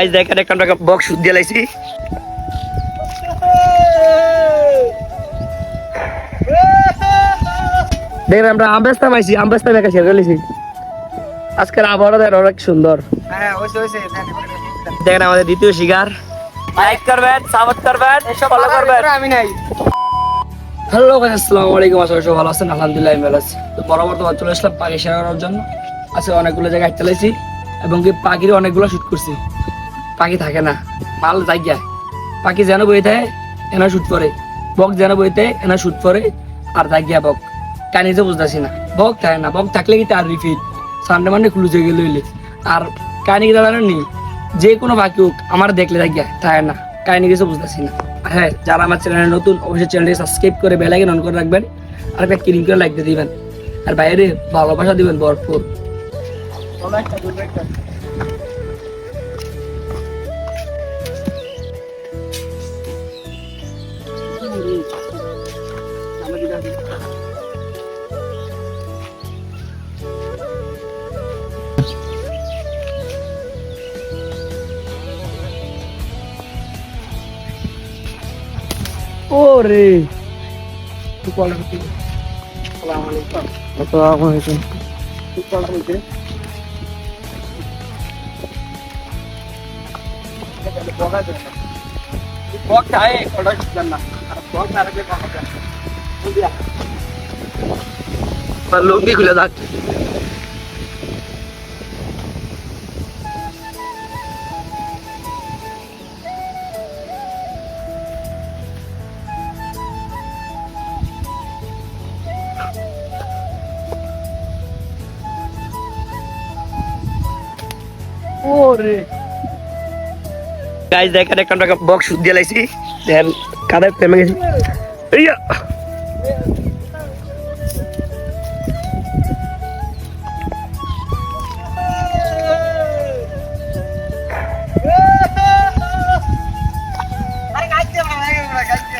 Guys দেখেন একটা আমরা বক্স দিয়ে লাইছি। দেখেন আমরা আম্বেস্তা পাইছি আম্বেস্তা মেকা শেয়ার করেছি আজকের আবহাওয়া দেখেন অনেক সুন্দর। হ্যাঁ দেখেন আমাদের দ্বিতীয় শিকার। লাইক করবেন সাপোর্ট করবেন ফলো করবেন। আমি নাই। হ্যালো গাইস আসসালামু আলাইকুম আশা করি সবাই ভালো আছেন। আলহামদুলিল্লাহ আমি ভালো আছি। তো বরাবর তোমার চলে আসলাম পাখি শেয়ার জন্য। আজকে অনেকগুলো জায়গায় চালাইছি এবং কি পাখির অনেকগুলো শুট করছি। পাখি থাকে না। মাল জায়গা পাখি যেন বই থাকে, এনা শুট করে বক যেন বই থাকে, এনা শুট করে আর জায়গা বক। কানি যে বুঝতেছি না। বক থাকে না। বক থাকলে কি তার রিফিট সানডে মানডে খুলুছে গেলে লইলে আর কানি কি জানেন নি? যে কোনো পাখি হোক আমার দেখলে জায়গা থাকে না। কাহিনি কিছু বুঝতেছি না। হ্যাঁ যারা আমার চ্যানেলে নতুন অবশ্যই চ্যানেলটি সাবস্ক্রাইব করে বেল আইকন অন করে রাখবেন আর একটা ক্লিক করে লাইক দিয়ে দিবেন। আর বাইরে ভালোবাসা দিবেন ভরপুর। করতে বক খায় কলটা শুনলেন না লুঙ্গি খুলে যাক ওরে। গাইজ দেখেন একটা বক্স দিয়ে লাইছি। দেখেন কাদায় প্রেমে গেছি? ইয়া! আরে গাইতে বাবা গাইতে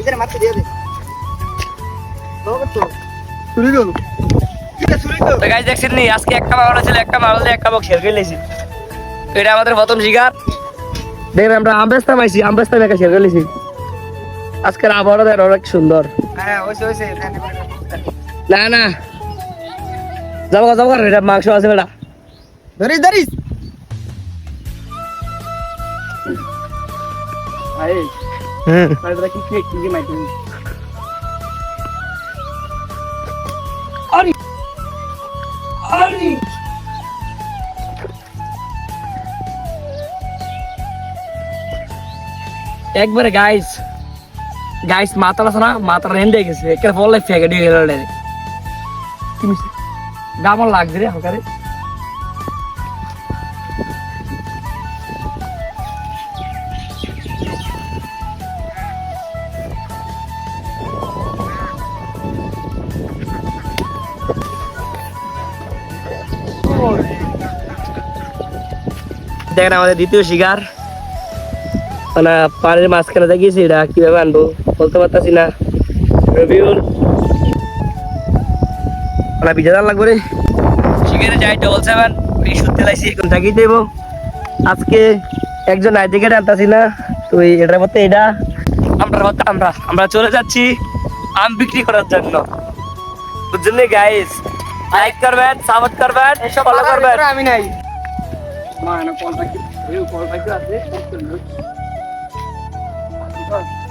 ইধারে মারতে দিয়ে দে লোক তো চুরি গেল এটা চুরি তো তো গাইজ দেখছেন নি? আজকে একটা মামলা ছিল একটা মামলা দিয়ে একটা বক্স শেয়ার করে লাইছি তো এটা আমাদের প্রথম শিকার। দেখেন, আমরা আম্বেস্তা পাইছি আম্বেস্তা মেকা শেয়ার করে লাইছি আজকের আবহাওয়া অনেক সুন্দর। হ্যাঁ না না। যাব যাব এটা মাংস আছে বেটা। ধরিস ধরিস। হ্যাঁ। কি কি কি মাইতে আরে আরে। একবারে গাইস গাইস মাথাটা আছে না মাথাটা রেন্ডে গেছে। একের ফলে ফেকে দিয়ে গেল রে কি মিশে গামন লাগছে রে, হালকা রে। দেখেন আমাদের দ্বিতীয় শিকার। মানে পানির মাঝখানে দেখিয়েছি এটা কীভাবে আনব বলতে পারতাছি না। রবিউল মানে বিজা দান লাগবে রে। শিকারে যাই ডবল সেভেন এই লাইছি এখন থাকি দেব। আজকে একজন আইডিকেট আনতাছি না তো এই- এটার মধ্যে এটা। আমরা মধ্যে আমরা আমরা চলে যাচ্ছি আম বিক্রি করার জন্য। বুঝলেন গাইস লাইক করবেন সাপোর্ট করবেন ফলো করবেন। আমি নাই। মা না কল পাখি কল পাখি আছে? はい。